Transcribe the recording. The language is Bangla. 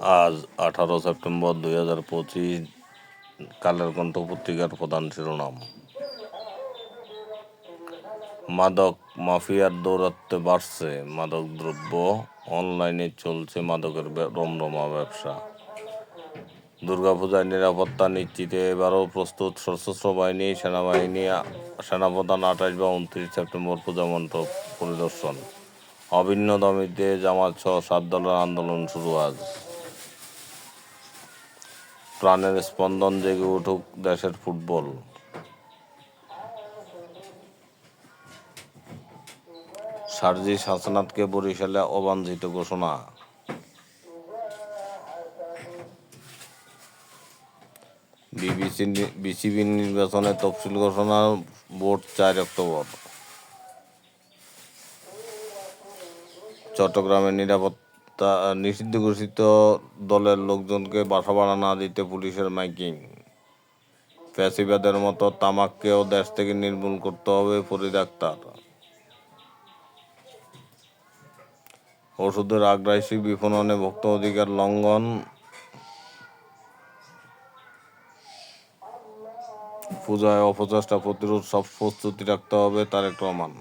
আজ আঠারো সেপ্টেম্বর দুই হাজার পঁচিশ, কালের কণ্ঠ পত্রিকার প্রধান শিরোনাম। মাদক মাফিয়ার দৌরাত্মে বাড়ছে মাদক দ্রব্য, অনলাইনে চলছে মাদকের রমরমা ব্যবসা। দুর্গাপূজায় নিরাপত্তা নিশ্চিতে এবারও প্রস্তুত সশস্ত্র বাহিনী, সেনাবাহিনী, সেনাপ্রধান আঠাশ বা উনত্রিশ সেপ্টেম্বর পূজা মণ্ডপ পরিদর্শন। অভিন্ন দাবিতে জামাত সহ সাত দলের আন্দোলন শুরু আজ। প্রাণের স্পন্দন জেগে উঠুক দেশের ফুটবল। সার্জিস হাসনাতকে বরিশালে অবাঞ্ছিত ঘোষণা। বিসিবি নির্বাচনে তফসিল ঘোষণা ভোট চার অক্টোবর। চট্টগ্রামে নিরাপত্তা নিষিদ্ধ ঘোষিত দলের লোকজনকে বাসা ভাড়া না দিতে পুলিশের মাইকিং। ফ্যাসিবাদের মতো তামাককেও দেশ থেকে নির্মূল করতে হবে ফরিদ ওষুধের আগ্রাসী বিপণনে ভোক্তা অধিকার লঙ্ঘন। পূজায় অপচেষ্টা প্রতিরোধ সব প্রস্তুতি রাখতে হবে তারেক রহমান।